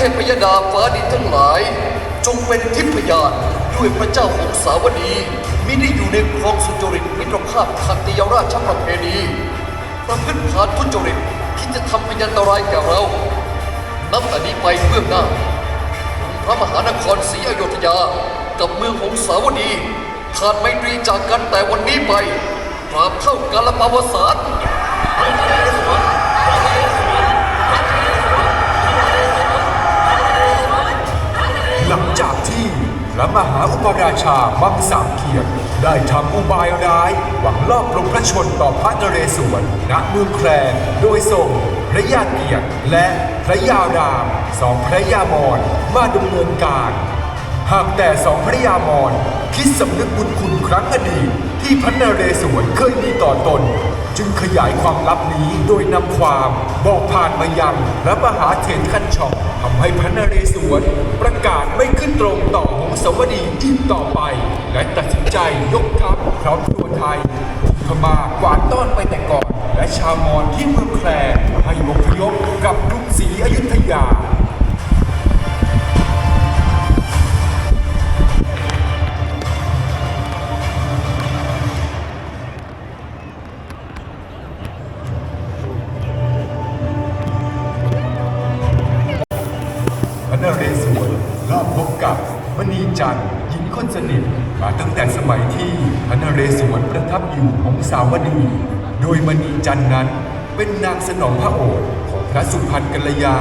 เทพยดาฟ้าดินทั้งหลาย จงเป็นทิพยานด้วยพระเจ้าของสาวดีมิได้อยู่ในครองสุจริตมิตรภาพขัตติยราชประเพณีประพฤติผานทุจริตคิดจะทำพยันตรายแก่เรานับแต่นี้ไปเบื้องหน้า พระมหานครศรีอยุธยากับเมืองหงสาวดีขาดไม่ตรีจากกันแต่วันนี้ไปตราบเท่ากันละปาวสาร ระมหาอุปราชามังสามเขียนได้ทำอุบายร้าย หวังลอบลงพระชนต่อพระนเรศวรณเมืองแคลงโดยส่งพระยาเกียรติและพระยารามสองพระยามอนมาดำเนินการ หากแต่สองพระยามอนคิดสำนึกบุญคุณครั้งอดีตที่พระนเรศวรเคยมีต่อตน จึงขยายความลับนี้โดยนำความบอกผ่านมายังพระมหาเถรคันชอง ทำให้พระนเรศวรประกาศไม่ขึ้นตรงต่อหงสวดีอีกต่อไป และตัดสินใจยกทัพพร้อมตัวไทยพม่ากวาดต้อนไปแต่ก่อน และชาวมอญที่เมืองแคลให้อพยพกับกรุงศรีอยุธยา สาวดี โดยมณีจันทร์นั้นเป็นนางสนองพระโอษฐ์ของพระสุพรรณกัลยา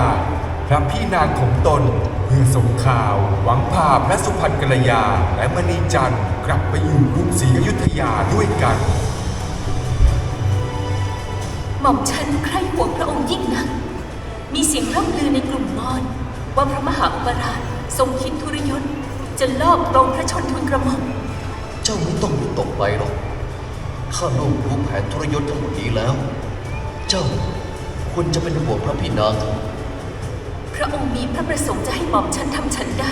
พระพี่นางของตนเพื่อส่งข่าวหวังพาพระสุพรรณกัลยาและมณีจันทร์กลับไปอยู่กรุงศรีอยุธยาด้วยกัน หม่อมฉันใคร่ห่วงพระองค์ยิ่งนัก มีเสียงร่ำลือในกลุ่มมอญว่าพระมหาอุปราชทรงคิดทุรยศจะลอบลงพระชนทุนกระหม่อมเจ้าไม่ต้องวิตกไปหรอก ข้าโลกรู้แผนทรยศทั้งหมดนี้แล้ว เจ้าควรจะเป็นห่วงพระพี่นางพระองค์มีพระประสงค์จะให้หม่อมฉันทำฉันได้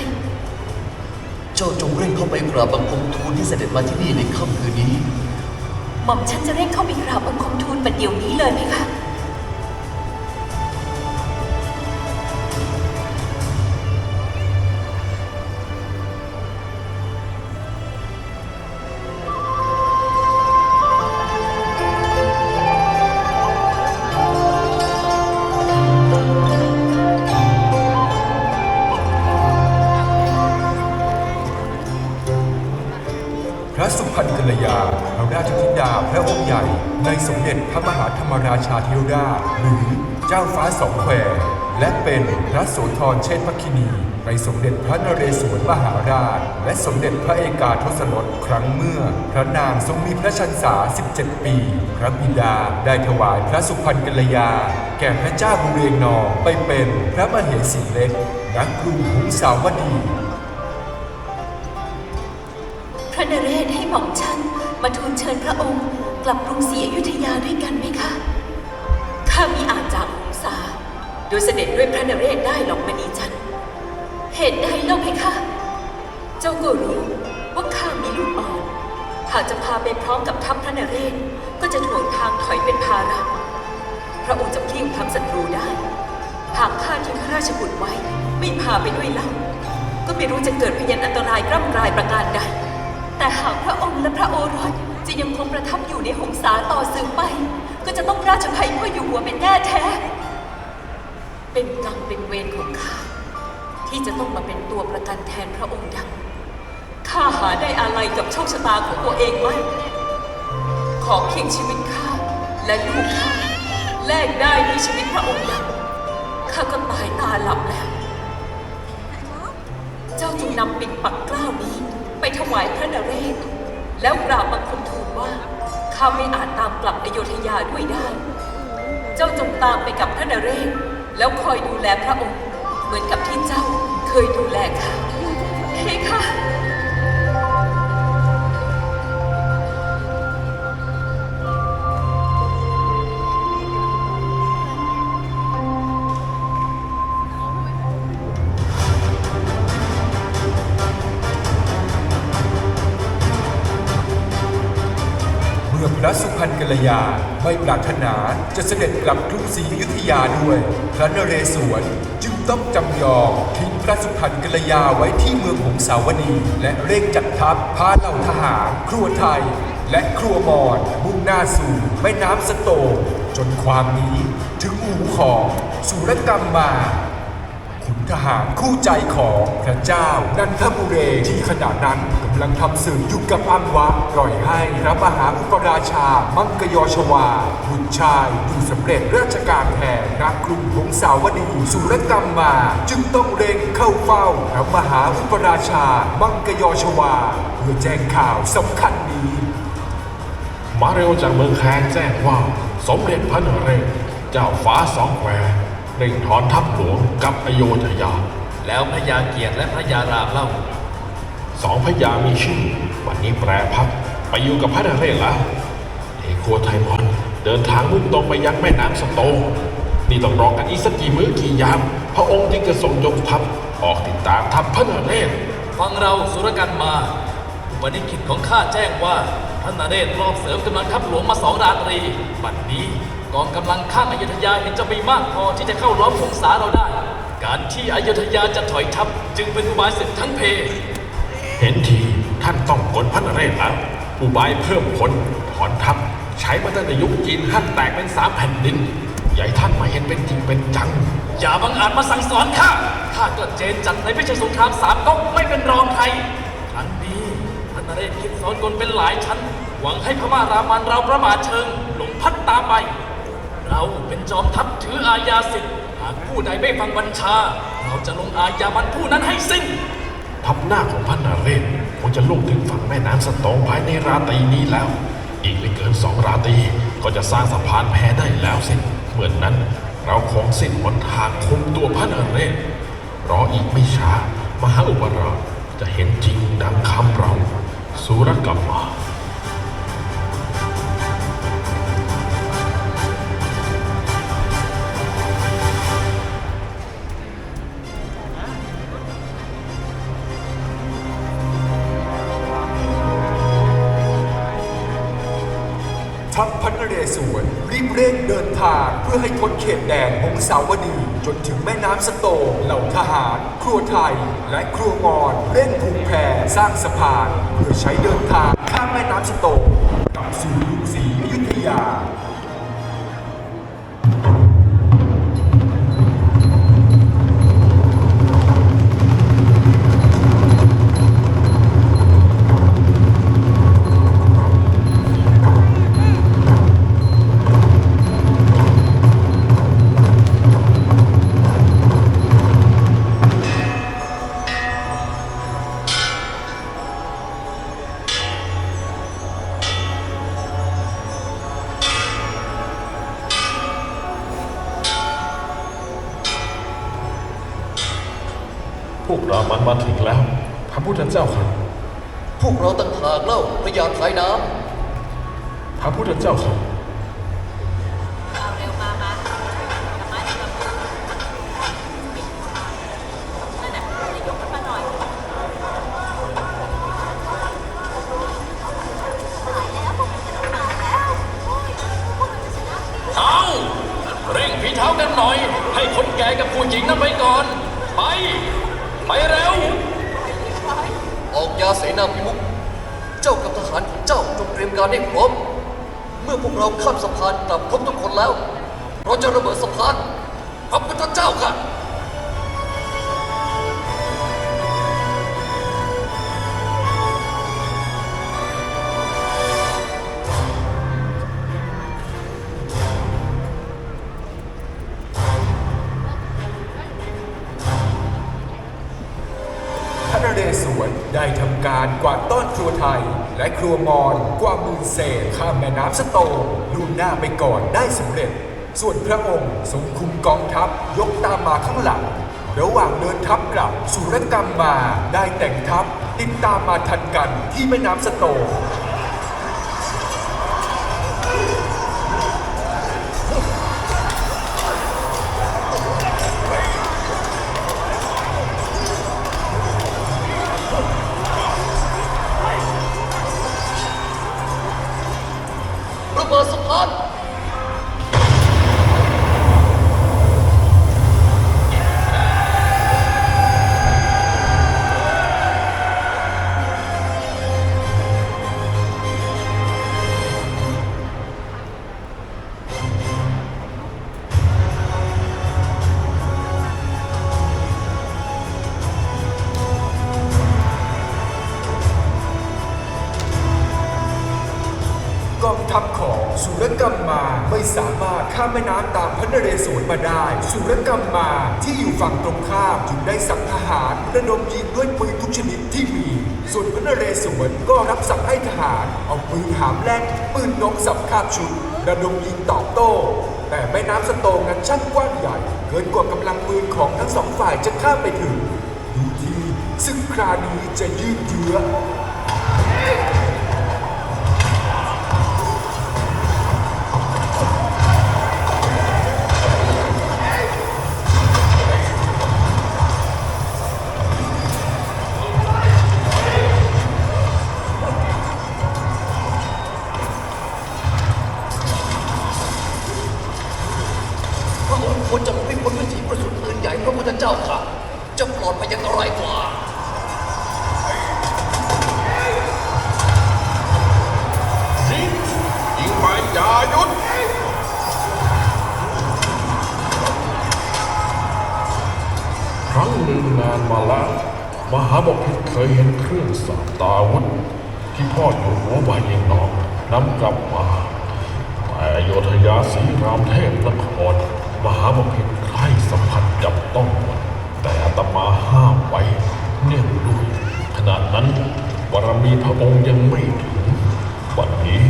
เจ้าจงเร่งเข้าไปกราบบังคมทูลที่เสด็จมาที่นี่ในค่ำคืนนี้ หม่อมฉันจะเร่งเข้าไปกราบบังคมทูลบัดเดี๋ยวนี้เลยไหมคะ ระองค์ใหญ่ในสมเด็จพระมหาธรรมราชาธิราชหรือเจ้าฟ้าสองแควและเป็นพระโสธรเชษฐคินีในสมเด็จพระนเรศวรมหาราช และสมเด็จพระเอกาทศรสครั้งเมื่อ พระนางทรงมีพระชันษา 17 ปี พระบิดาได้ถวายพระสุพรรณกัลยา แก่พระเจ้าบุเรงนองไปเป็นพระมเหสีเล็กณกรุงหงสาวดี พระนเรศให้หม่อมฉันมาทูลเชิญพระองค์ กลับกรุงศรีอยุธยาด้วยกันไหมคะข้ามีอาจจากหงสา โดยเสด็จด้วยพระนเรศได้หรอกมณีจันทร์เหตุใดเล่าเพคะเจ้าก็รู้ว่าข้ามีลูกอ่อนหากจะพาไปพร้อมกับทัพพระนเรศก็จะถ่วงทางถอยเป็นภาระพระองค์จะพลิ้วทำศัตรูได้ หากข้าทิ้งข้าราชบุตรไว้ ไม่พาไปด้วยเล่าก็ไม่รู้จะเกิดพยันอันตรายกร่ำกรายประการใด แต่หากพระองค์และพระโอรส จะยังคงประทับอยู่ในหงสาต่อสืบไป ก็จะต้องราชภัยพ่ออยู่หัวเป็นแน่แท้ เป็นกรรมเป็นเวรของข้าที่จะต้องมาเป็นตัวประกันแทนพระองค์ดังข้าหาได้อะไรกับโชคชะตาของตัวเองไหมขอเพียงชีวิตข้าและลูกข้าแลกได้ด้วยชีวิตพระองค์ดังข้าก็ตายตาหลับแล้ว เจ้าจงนำปิ่นปักกล้าวนี้ไปถวายพระนเรศ แล้วกราบบังคมทูลว่าข้าไม่อาจตามกลับอโยธยาด้วยได้ เจ้าจงตามไปกับพระนเรศแล้วคอยดูแลพระองค์ เหมือนกับที่เจ้าเคยดูแลข้าเฮ้ค่ะ กัลยาไม่ปรารถนาจะเสด็จกลับกรุงศรีอยุธยาด้วย พระนเรศวรจึงต้องจำยอมทิ้งพระสุพรรณกัลยาไว้ที่เมืองหงสาวดี และเร่งจัดทัพพาเหล่าทหาร ครัวไทย และครัวมอญมุ่งหน้าสู่แม่น้ำสโตจนความนี้ถึงหูของสุรกรรมมาขุนทหารคู่ใจของพระเจ้านันทบุเรที่ขณะนั้น ลังทำศึกออยู่กับอันวะปล่อยให้พระมหาอุปราชา มังกยชวา บุตรชายอยู่สำเร็จราชการแทนณกรุงหงสาวดีสุรกรรมมา จึงต้องเร่งเข้าเฝ้าพระมหาอุปราชา มังกยชวา เพื่อแจ้งข่าวสำคัญนี้ มาเร็วจากเมืองแคนแจ้งว่า สมเด็จพระนเรศเจ้าฟ้าสองแควเร่งถอนทัพหลวงกับอโยธยา แล้วพระยาเกียรติและพระยารามเล่า สองพระยามีชื่อ วันนี้แปรพักไปอยู่กับพระนเรศแล้วเอกโคไทมอนเดินทางมุ่งตรงไปยังแม่น้ำสโตงนี่ต้องรอกันอีกสักกี่มื้อกี่ยาม พระองค์จึงจะส่งยกทัพออกติดตามทัพพระนเรศฟังเราสุรกันมาอุปนิคิตของข้าแจ้งว่าพระนเรศรอบเสริมกำลังทัพหลวงมาสองราตรีบัดนี้กองกำลังข้ามอยุธยาเห็นจะมีมากพอที่จะเข้าล้อมหงสาเราได้ การที่อยุธยาจะถอยทัพจึงเป็นอุบายศึกทั้งเพ เห็นทีท่านต้องกลพระนเรศแล้วอุบายเพิ่มผลถอนทัพใช้มาตั้งแต่ยุคจีนท่านแตกเป็นสามแผ่นดิน ใหญ่ท่านมาเห็นเป็นจริงเป็นจัง อย่าบังอาจมาสั่งสอนข้าข้าก็เจนจัดในพิชัยสงครามสามก๊กไม่เป็นรองใครครั้งนี้พระนเรศคิดสอนกลเป็นหลายชั้น หวังให้พม่ารามันเราประมาทเชิงหลงพัดตามไป เราเป็นจอมทัพถืออาญาสิทธิ์หากผู้ใดไม่ฟังบัญชา เราจะลงอาญามันผู้นั้นให้สิ้น ทัพหน้าของพระนเรศคงจะลุกถึงฝั่งแม่น้ำสตองภายในราตรีนี้แล้ว อีกไม่เกินสองราตรีก็จะสร้างสะพานแพได้แล้วสิเหมือนนั้นเราคงสิ้นหนทางคุมตัวพระนเรศรออีกไม่ช้ามหาอุปราชจะเห็นจริงดังคำเราสุรกรรมมา เร่งเดินทางเพื่อให้พ้นเขตแดนองสาวดี จนถึงแม่น้ำสโตงเหล่าทหาร ครัวไทย และครัวงอนเร่งผูกแพรสร้างสะพาน เพื่อใช้เดินทางข้ามแม่น้ำสโตงกลับสู่กรุงศรีอยุธยา ระพุทธเจ้าค่ะเอาเร็วมามาทำไมกับมือนั่นน่ะจะยกขึ้นมาหน่อยเอาเร่งฝีเท้ากันหน่อย ให้คนแก่กับผู้หญิงนั้นไปก่อน ไป ไปเร็ว ออกยาเสนาพิมุขเจ้ากับทหารของเจ้าจงเตรียมการให้พร้อม เมื่อพวกเราข้ามสะพานกลับครบทุกคนแล้ว เราจะระเบิดสะพานพระพุทธเจ้าค่ะ ทำการกวาดต้อนครัวไทย และครัวมอญกว่าหมื่นเศษข้ามแม่น้ำสโตงลุ่นหน้าไปก่อนได้สำเร็จ ส่วนพระองค์ทรงคุมกองทัพยกตามมาข้างหลัง ระหว่างเดินทัพกลับสุรกรรมมาได้แต่งทัพติดตามมาทันกันที่แม่น้ำสโตง รกรรมมาไม่สามารถข้ามแม่น้ำตามพระนเรศวรมาได้ สุรกรรมมาที่อยู่ฝั่งตรงข้ามจึงได้สั่งทหารระดมยิงด้วยปืนทุกชนิดที่มี ส่วนพระนเรศวรก็รับสั่งให้ทหารเอาปืนหามแล่นปืนนกสับคาบชุดระดมยิงตอบโต้ แต่แม่น้ำสโตงนั้นช่างกว้างใหญ่ เกินกว่ากำลังปืนของทั้งสองฝ่ายจะข้ามไปถึงดูทีซึ่งคราวนี้จะยืดเยื้อ พระองค์ควรจะหลบให้พ้นวิถีกระสุนปืนใหญ่พระพุทธเจ้าค่ะ จะปลอดภัยยังไรกว่ายิงยิงไปอย่าหยุดครั้งหนึ่งนานมาแล้วมหาบพิตรเคยเห็นเครื่องสาบตาวุธ ที่พ่ออยู่หัววายงน้องนำกลับมาแต่อโยธยาสีรามเทพนคร มหาบพิตรใครสัมผัสจับต้องมันแต่อาตมาห้ามไว้เนื่องด้วยขณะนั้นบารมีพระองค์ยังไม่ถึงวันนี้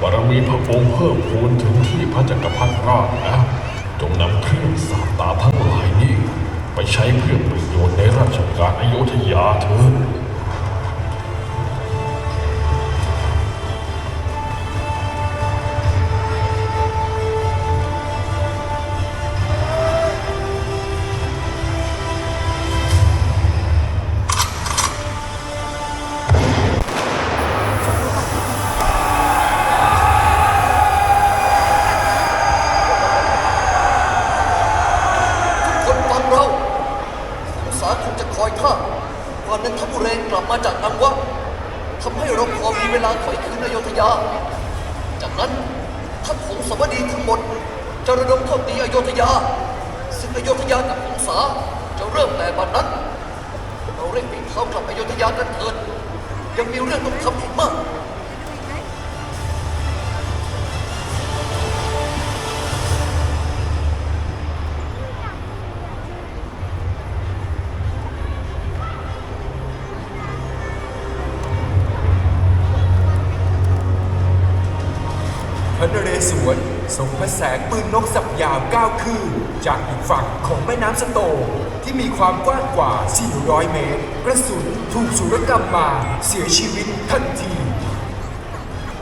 บารมีพระองค์เพิ่มพูนถึงที่พระจักรพรรดิราชแล้วจงนำเครื่องสาตาทั้งหลายนี้ ไปใช้เพื่อประโยชน์ในราชการอโยธยาเถิด นั้นท่านผงสวดีทั้งหมดจะระดมทัพตีอโยธยา ซึ่งอโยธยากับองสาจะเริ่มแต่บัดนั้น เราเร่งปีนเข้ากลับอโยธยากันเถิดยังมีเรื่องต้องทำอีกมาก พระนเรศวรส่งพระแสงปืนนกสับยาวก้าวคืบจากอีกฝั่งของแม่น้ำสโต ที่มีความกว้างกว่า 400 เมตร กระสุนถูกสุรกรรมมาเสียชีวิตทันที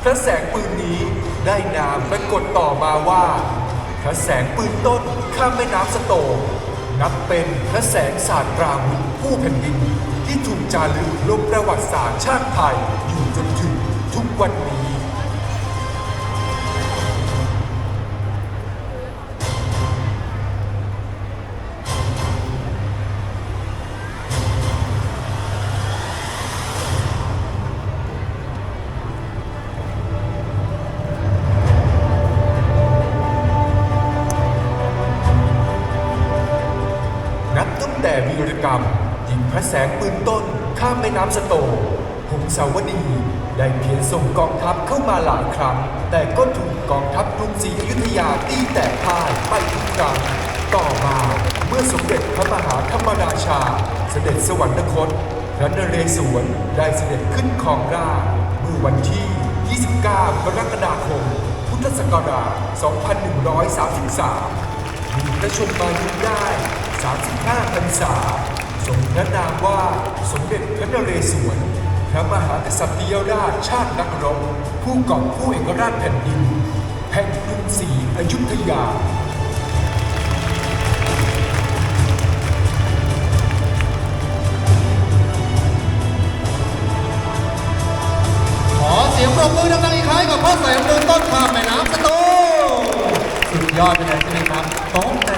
พระแสงปืนนี้ได้นามปรากฏต่อมาว่า พระแสงปืนต้นข้ามแม่น้ำสโต นับเป็นพระแสงศาสตราวุธผู้แผ่นดิน ที่ถูกจารึกลงประวัติศาสตร์ชาติไทยอยู่จนถึงทุกวันนี้ ยิงพระแสงปืนต้นข้ามแม่น้ำสโตงหงสาวดีได้เพียงส่งกองทัพเข้ามาหลายครั้ง แต่ก็ถูกกองทัพกรุงศรีอยุธยาตีแตกพ่ายไปทุกครั้งต่อมาเมื่อสมเด็จพระมหาธรรมราชา เสด็จสวรรคตพระนเรศวรได้เสด็จขึ้นครองราชเมื่อวันที่ 29 กรกฎาคม พุทธศักราช 2133 มีพระชนมายุได้ 35พรรษา ทรงพระนามว่าสมเด็จพระนเรศวร พระมหากษัตริยราชชาตินักรบ ผู้กอบผู้เอกราชแผ่นดินแห่งกรุงศรีอยุธยาขอเสียงปรบมือดังๆอีกครั้งกับพระแสงเรืองต้นข้ามแม่น้ำสยอดไปเลยใช่ไหมครับตรง